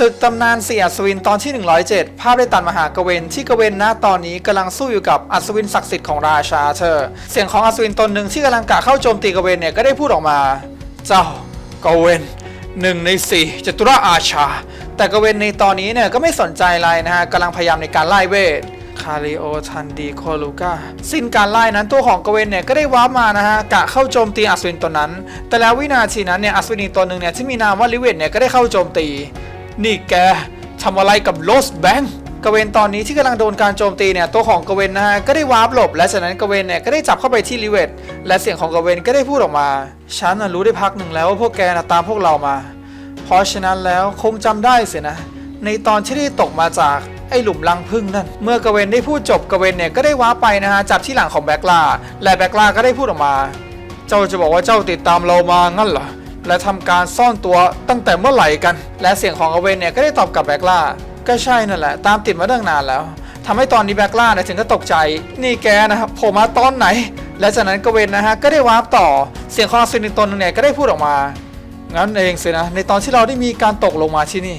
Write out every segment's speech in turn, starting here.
ศึกตำนานเสียอัศวินตอนที่ 107 ภาพได้ตัดมาหากเวนที่กเวนณตอนนี้กำลังสู้อยู่กับอัศวินศักดิ์สิทธิ์ของราชาเธอ เสียงของอัศวินตนหนึ่งที่กำลังกะเข้าโจมตีกเวนเนี่ยก็ได้พูดออกมา เจ้ากเวนหนึ่งในสี่จตุราอาชา แต่กเวนในตอนนี้เนี่ยก็ไม่สนใจอะไรนะฮะกำลังพยายามในการไล่เวทคาริโอทันดีโคลูกาสิ้นการไล่นั้นตัวของกเวนเนี่ยก็ได้ว้าร์ปมานะฮะกะเข้าโจมตีอัศวินตัวนั้น แต่แล้ววินาทีนั้นเนี่ยอัศวินีตัวหนึ่งเนี่ยที่มีนามว่าลิเวตเนี่ยก็ได้เข้าโจมตี นี่แกทำอะไรกับโลสแบงค์กเวนตอนนี้ที่กำลังโดนการโจมตีเนี่ยตัวของกเวนนะฮะก็ได้วาร์ปหลบ และจากนั้นกเวนเนี่ยก็ได้จับเข้าไปที่ลิเวตและเสียงของกเวนก็ได้พูดออกมาฉันนะรู้ได้พักหนึ่งแล้วว่าพวกแกน่ะตามพวกเรามา เพราะฉะนั้นแล้วคงจำได้สินะ ในตอนที่ได้ตกมาจากไอหลุมลังพึ่งนั่น เมื่อกเวนได้พูดจบกเวนเนี่ยก็ได้ว้าร์ปไปนะฮะจับที่หลังของแบกลาและแบกลาก็ได้พูดออกมา เจ้าจะบอกว่าเจ้าติดตามเรามางั้นเหรอ และทำการซ่อนตัวตั้งแต่เมื่อไหร่กัน และเสียงของอเวนเนี่ยก็ได้ตอบกลับแบกล่า ก็ใช่นั่นแหละ ตามติดมาตั้งนานแล้วทำให้ตอนนี้แบกล่าเนี่ยถึงก็ตกใจ นี่แกนะครับโผลมาตอนไหน และจากนั้นกเวนนะฮะก็ได้วาร์ปต่อ เสียงของอัศวินตนหนึงเนี่ยก็ได้พูดออกมา งั้นเองสินะ ในตอนที่เราได้มีการตกลงมาที่นี่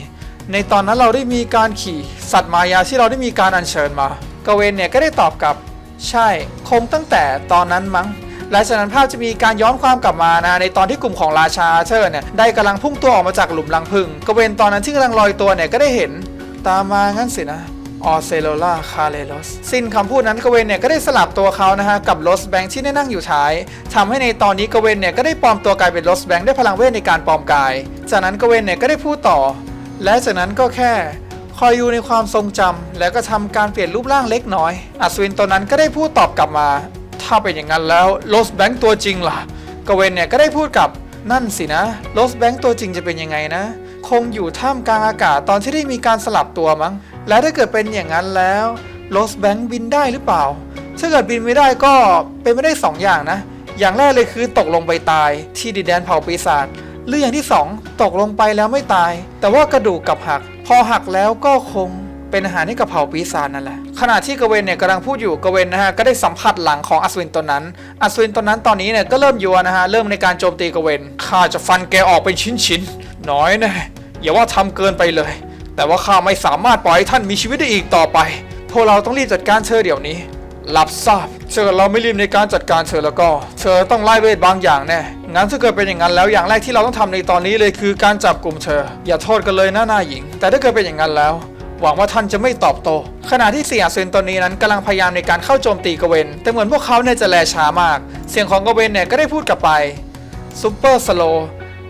ในตอนนั้นเราได้มีการขี่สัตว์มายาที่เราได้มีการอัญเชิญมากเวนเนี่ยก็ได้ตอบกลับ ใช่ คงตั้งแต่ตอนนั้นมั้ง และจากนั้นภาพจะมีการย้อนความกลับมานะในตอนที่กลุ่มของราชาเชอร์เนี่ยได้กำลังพุ่งตัวออกมาจากหลุมรังพึ่งกระเวนตอนนั้นที่กำลังลอยตัวเนี่ยก็ได้เห็นตามมางั้นสินะออเซโลลาคาเลโลสสิ้นคำพูดนั้นกเวนเนี่ยก็ได้สลับตัวเขานะฮะกับโรสแบงค์ที่ได้นั่งอยู่ท้ายทำให้ในตอนนี้กเวนเนี่ยก็ได้ปลอมตัวกลายเป็นโรสแบงค์ได้พลังเวทในการปลอมกาย จากนั้นกเวนเนี่ยก็ได้พูดต่อ และจากนั้นก็แค่คอยอยู่ในความทรงจำแล้วก็ทำการเปลี่ยนรูปร่างเล็กน้อยอัศวินตัวนั้นก็ได้พูดตอบกลับมา ถ้าเป็นอย่างนั้นแล้วโรสแบงค์ตัวจริงล่ะกเวนเนี่ยก็ได้พูดกับนั่นสินะโรสแบงค์ตัวจริงจะเป็นยังไงนะ คงอยู่ท่ามกลางอากาศตอนที่ได้มีการสลับตัวมั้ง และถ้าเกิดเป็นอย่างนั้นแล้วโรสแบงค์บินได้หรือเปล่า ถ้าเกิดบินไม่ได้ก็เป็นไม่ได้สองอย่างนะ อย่างแรกเลยคือตกลงไปตาย ที่ดินแดนเผ่าปีศาจหรืออย่างที่สองตกลงไปแล้วไม่ตาย แต่ว่ากระดูกกับหัก พอหักแล้วก็คง เป็นอาหารให้กับเผ่าปีศาจนั่นแหละขณะที่กเวนเนี่ยกำลังพูดอยู่กเวนนะฮะก็ได้สัมผัสหลังของอัศวินตนนั้น อัศวินตนนั้นตอนนี้เนี่ยก็เริ่มยัวนะฮะเริ่มในการโจมตีกเวนข้าจะฟันแกออกเป็นชิ้นๆน้อยแนะอย่าว่าทำเกินไปเลย แต่ว่าข้าไม่สามารถปล่อยให้ท่านมีชีวิตได้อีกต่อไปพวกเราต้องรีบจัดการเธอเดี๋ยวนี้รับทราบเชิญเราไม่รีบในการจัดการเธอแล้วก็ เธอต้องไล่เวทบางอย่างแน่ งั้นถ้าเกิดเป็นอย่างนั้นแล้วอย่างแรกที่เราต้องทำในตอนนี้เลยคือการจับกลุ่มเธอ อย่าโทษกันเลยนะหน้าหญิง แต่ถ้าเกิดเป็นอย่างนั้นแล้ว หวังว่าท่านจะไม่ตอบโต้ขณะที่เสียเซนตอนนี้นั้นกำลังพยายามในการเข้าโจมตีกเวน แต่เหมือนพวกเขาเนี่ยจะแลช้ามาก เสียงของกเวนเนี่ยก็ได้พูดกลับไปซูเปอร์สโล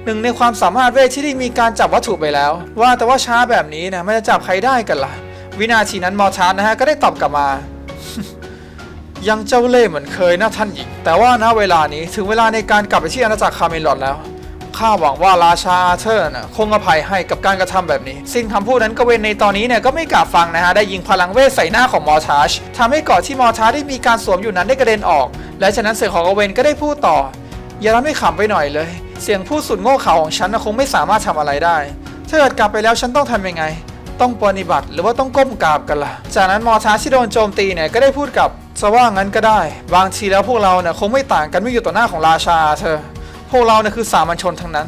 หนึ่งในความสามารถเวทที่ได้มีการจับวัตถุไปแล้ว ว่าแต่ว่าช้าแบบนี้นะมันจะจับใครได้กันล่ะ วินาทีนั้นมอชาร์นะฮะก็ได้ตอบกลับมา ยังเจ้าเล่ห์เหมือนเคยนะท่านหญิงแต่ว่าณเวลานี้ถึงเวลาในการกลับไปที่อาณาจักรคาเมลอดแล้ว ข้าหวังว่าราชาอาเธอร์นะคงอภัยให้กับการกระทำแบบนี้สิ้นคำพูดนั้นกเวนในตอนนี้เนี่ยก็ไม่กล้าฟังนะฮะได้ยิงพลังเวทใส่หน้าของมอร์ชาร์ชทำให้เกาะที่มอร์ชาร์ชได้มีการสวมอยู่นั้นได้กระเด็นออก และฉะนั้นเสียงของกเวนก็ได้พูดต่อ อย่าทำให้ขำไปหน่อยเลย เสียงพูดสุดโง่เขลาของฉันนะคงไม่สามารถทำอะไรได้ถ้าเกิดกลับไปแล้วฉันต้องทำยังไง ต้องปฏิบัติหรือว่าต้องก้มกราบกันล่ะ จากนั้นมอร์ชาร์ชที่โดนโจมตีเนี่ยก็ได้พูดกับจะว่างั้นก็ได้ บางทีแล้วพวกเราเนี่ยคงไม่ต่างกันไม่อยู่ต่อหน้าของราชาเธอ พวกเราเนี่ยคือสามัญชนทั้งนั้น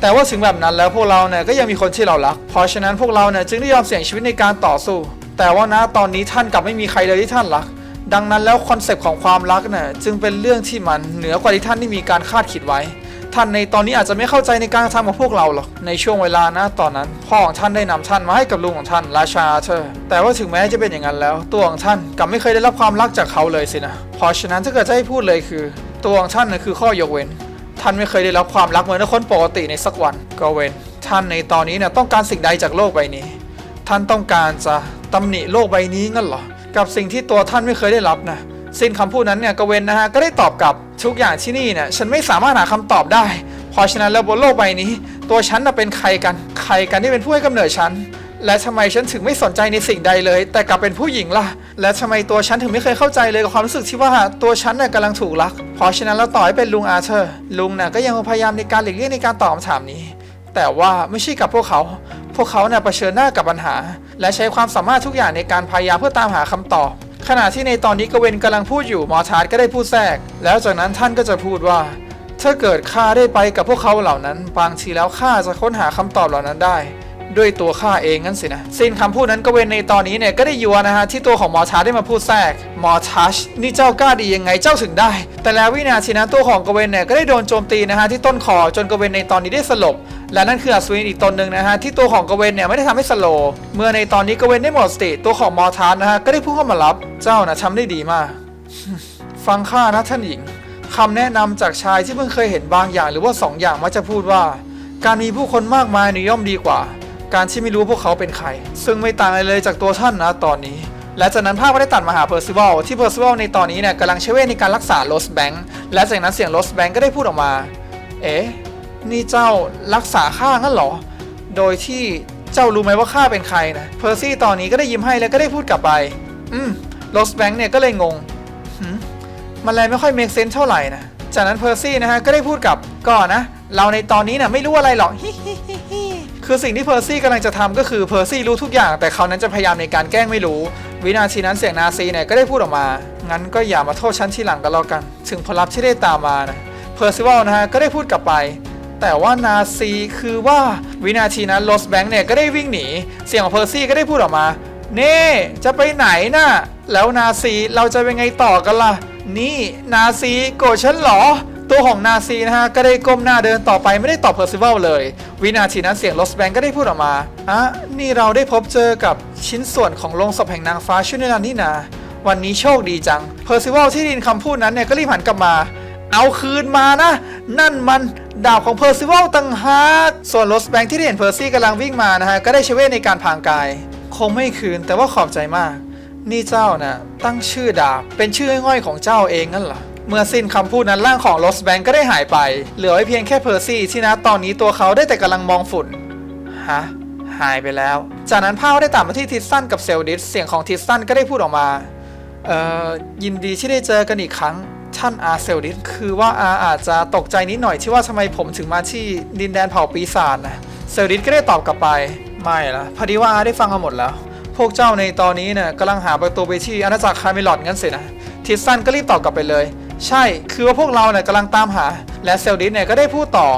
แต่ว่าถึงแบบนั้นแล้วพวกเราเนี่ยก็ยังมีคนที่เรารัก เพราะฉะนั้นพวกเราเนี่ยจึงได้ยอมเสี่ยงชีวิตในการต่อสู้ แต่ว่านะตอนนี้ท่านกลับไม่มีใครเลยที่ท่านรัก ดังนั้นแล้วคอนเซปต์ของความรักเนี่ยจึงเป็นเรื่องที่มันเหนือกว่าที่ท่านได้มีการคาดคิดไว้ ท่านในตอนนี้อาจจะไม่เข้าใจในการทำของพวกเราหรอก ในช่วงเวลานะตอนนั้น พ่อของท่านได้นำท่านมาให้กับลุงของท่านราชาเธอ แต่ว่าถึงแม้จะเป็นอย่างนั้นแล้ว ตัวของท่านกลับไม่เคยได้รับความรักจากเขาเลยสินะ เพราะฉะนั้นถ้าเกิดจะให้พูดเลยคือ ตัวของท่านน่ะคือข้อยกเว้น ท่านไม่เคยได้รับความรักเหมือนคนปกติในสักวันก็เว้นท่านในตอนนี้เนี่ยต้องการสิ่งใดจากโลกใบนี้ ท่านต้องการจะตำหนิโลกใบนี้งั้นเหรอ กับสิ่งที่ตัวท่านไม่เคยได้รับนะสิ้นคำพูดนั้นเนี่ยกเวนนะฮะก็ได้ตอบกลับทุกอย่างที่นี่เนี่ยฉันไม่สามารถหาคำตอบได้ เพราะฉะนั้นแล้วบนโลกใบนี้ ตัวฉันน่ะเป็นใครกัน ใครกันที่เป็นผู้ให้กำเนิดฉัน และทำไมฉันถึงไม่สนใจในสิ่งใดเลย แต่กลับเป็นผู้หญิงล่ะ และทำไมตัวฉันถึงไม่เคยเข้าใจเลยกับความรู้สึกที่ว่าตัวฉันน่ะกำลังถูกรัก เพราะฉะนั้นแล้วต่อให้เป็นลุงอาเธอร์ ลุงน่ะก็ยังพยายามในการหลีกเลี่ยงในการตอบคำถามนี้ แต่ว่าไม่ใช่กับพวกเขา พวกเขาเนี่ยเผชิญหน้ากับปัญหา และใช้ความสามารถทุกอย่างในการพยายามเพื่อตามหาคำตอบ ขณะที่ในตอนนี้กเวนกำลังพูดอยู่มอชาร์ดก็ได้พูดแทรก แล้วจากนั้นท่านก็จะพูดว่าถ้าเกิดข้าได้ไปกับพวกเขาเหล่านั้น บางทีแล้วข้าจะค้นหาคำตอบเหล่านั้นได้ ด้วยตัวข้าเองงั้นสินะสิ้นคำพูดนั้นกเวนในตอนนี้เนี่ยก็ได้ยัวนะฮะที่ตัวของมอชาร์ได้มาพูดแทรกมอชัชนี่เจ้ากล้าดียังไงเจ้าถึงได้ แต่แล้ววินาทีนั้นตัวของกเวนเนี่ยก็ได้โดนโจมตีนะฮะที่ต้นคอจนกเวนในตอนนี้ได้สลบ และนั่นคืออัศวินอีกตนหนึ่งนะฮะที่ตัวของกเวนเนี่ยไม่ได้ทำให้สโล เมื่อในตอนนี้กเวนได้หมดสติตัวของมอชาร์นะฮะก็ได้พุ่งเข้ามารับเจ้านะทำได้ดีมาก ฟังข้านะท่านหญิงคำแนะนำจากชายที่เพิ่งเคยเห็นบางอย่างหรือว่าสอย่างมักจะพูดว่า การมีผู้คนมากมายนี่ยย่อมดีกว่า การที่ไม่รู้พวกเขาเป็นใคร ซึ่งไม่ต่างอะไรเลยจากตัวท่านนะตอนนี้ และจากนั้นภาพก็ได้ตัดมาหาเพอร์ซิวัลที่เพอร์ซิวัลในตอนนี้เนี่ยกำลังใช้เวทในการรักษาโรสแบงค์และจากนั้นเสียงโรสแบงค์ก็ได้พูดออกมา เอ๊ะนี่เจ้ารักษาข้างั้นเหรอ โดยที่เจ้ารู้ไหมว่าข้าเป็นใครนะเพอร์ซี่ตอนนี้ก็ได้ยิ้มให้แล้วก็ได้พูดกลับไป อืมโรสแบงค์เนี่ยก็เลยงงมันเลยไม่ค่อยเมคเซน s ์เท่าไหร่นะ จากนั้นเพอร์ซี่นะฮะก็ได้พูดกับก่อนนะ เราในตอนนี้นะไม่รู้อะไรหรอกฮิฮิฮิฮิ คือสิ่งที่เพอร์ซี่กำลังจะทำก็คือเพอร์ซี่รู้ทุกอย่าง แต่เขานั้นจะพยายามในการแกล้งไม่รู้ วินาทีนั้นเสียงนาซีเนี่ยก็ได้พูดออกมา งั้นก็อย่ามาโทษฉันทีหลังกันแล้วกัน ถึงผลลัพธ์ที่ได้ตามมานะเพอร์ซิวัลนะฮะก็ได้พูดกลับไป แต่ว่านาซีคือว่าวินาทีนั้นโรสแบงค์เนี่ยก็ได้วิ่งหนี เสียงของเพอร์ซี่ก็ได้พูดออกมา เน่จะไปไหนน่ะแล้วนาซีเราจะเป็นไงต่อกันล่ะ นี่นาซีโกรธฉันเหรอ ตัวของนาซีนะฮะก็ได้ก้มหน้าเดินต่อไปไม่ได้ตอบเพอร์ซิวัลเลย วินาทีนั้นเสียงโรสแบงค์ก็ได้พูดออกมาอะนี่เราได้พบเจอกับชิ้นส่วนของโลงศพแห่งนางฟ้าชุดนิรันดร์นี่นา วันนี้โชคดีจังเพอร์ซิวัลที่ได้ยินคำพูดนั้นเนี่ยก็รีบหันกลับมา เอาคืนมานะ นั่นมันดาบของเพอร์ซิวัลต่างหากส่วนโรสแบงค์ที่ได้เห็นเพอร์ซี่กำลังวิ่งมานะฮะก็ได้ใช้เวทในการพรางกาย คงไม่คืนแต่ว่าขอบใจมาก นี่เจ้านะตั้งชื่อดาบเป็นชื่อง่อยๆของเจ้าเองนั่นเหรอ เมื่อสิ้นคำพูดนั้นร่างของโรสแบงค์ก็ได้หายไป เหลือไว้เพียงแค่เพอร์ซี่ที่นะตอนนี้ตัวเขาได้แต่กำลังมองฝุ่น ฮะ หายไปแล้ว จากนั้นภาพได้ตัดมาที่ทิสตันกับเซลดิส เสียงของทิสตันก็ได้พูดออกมา เอ่อ ยินดีที่ได้เจอกันอีกครั้ง ท่านอาเซลดิส คือว่าอาอาจจะตกใจนิดหน่อยที่ว่าทำไมผมถึงมาที่ดินแดนเผ่าปีศาจนะ เซลดิสก็ได้ตอบกลับไป ไม่ละพอดีว่าอาได้ฟังมาหมดแล้ว พวกเจ้าในตอนนี้เนี่ยกำลังหาประตูไปที่อาณาจักรคาเมลอดงั้นสินะ ทิสตันก็รีบตอบกลับไปเลย ใช่คือว่าพวกเราเนี่ยกำลังตามหา และเซลดิสเนี่ยก็ได้พูดต่อ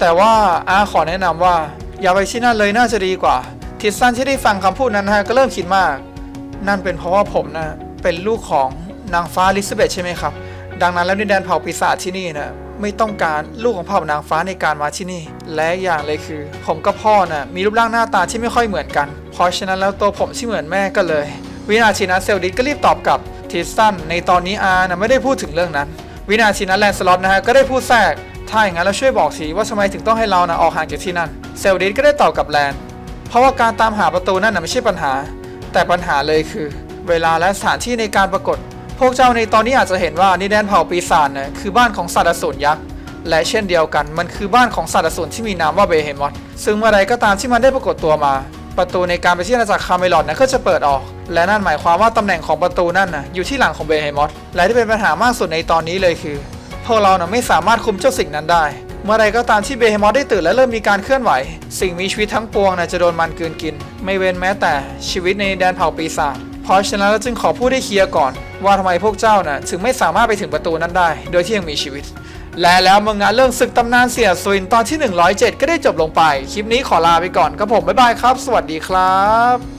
แต่ว่าอาขอแนะนำว่า อย่าไปที่นั่นเลยน่าจะดีกว่า ทิสตันที่ได้ฟังคำพูดนั้นฮะก็เริ่มคิดมาก นั่นเป็นเพราะว่าผมนะเป็นลูกของนางฟ้าลิซาเบธใช่ไหมครับ ดังนั้นแล้วดินแดนเผ่าปีศาจที่นี่นะไม่ต้องการลูกของเผ่านางฟ้าในการมาที่นี่ และอย่างเลยคือ ผมกับพ่อนะ่ะมีรูปร่างหน้าตาที่ไม่ค่อยเหมือนกัน เพราะฉะนั้นแล้วตัวผมที่เหมือนแม่ก็เลย วินาทีนั้นเซลดิสก็รีบตอบกลับ ทิสตันในตอนนี้อานะไม่ได้พูดถึงเรื่องนั้น วินาทีนั้นแลนสล็อตนะฮะก็ได้พูดแทรกถ้าอย่างนั้นแล้วช่วยบอกทีว่าทำไมถึงต้องให้เรานะออกห่างจากที่นั่น เซลดิสก็ได้ตอบกับแลนเพราะว่าการตามหาประตูนั่นนะไม่ใช่ปัญหา แต่ปัญหาเลยคือ เวลาและสถานที่ในการปรากฏ พวกเจ้าในตอนนี้อาจจะเห็นว่านิแดนเผ่าปีศาจนี่ยคือบ้านของสัตว์อสูรยักษ์และเช่นเดียวกันมันคือบ้านของสัตว์อสูรที่มีนามว่าเบเฮมอสซึ่งเมื่อใดก็ตามที่มันได้ปรากฏตัวมา ประตูในการไปที่อาณาจักรคาเมลอดนะก็จะเปิดออก และนั่นหมายความว่าตำแหน่งของประตูนั่นนะอยู่ที่หลังของเบเฮมอสและที่เป็นปัญหามากสุดในตอนนี้เลยคือ พวกเรานะไม่สามารถคุมเจ้าสิ่งนั้นได้ เมื่อใดก็ตามที่เบเฮมอสได้ตื่นและเริ่มมีการเคลื่อนไหว สิ่งมีชีวิตทั้งปวงนะจะโดนมันกืนกิน ไม่เว้นแม้แต่ชีวิตในแดนเผ่าปีศาจเพราะฉะนั้นเราจึงขอพูดให้เคลียร์ก่อน ว่าทำไมพวกเจ้าน่ะถึงไม่สามารถไปถึงประตูนั้นได้ โดยที่ยังมีชีวิต และแล้วเมืองงานเรื่องศึกตำนานเสียสุินตอนที่ 107 ก็ได้จบลงไป คลิปนี้ขอลาไปก่อนครับผมบ๊ายบายครับ สวัสดีครับ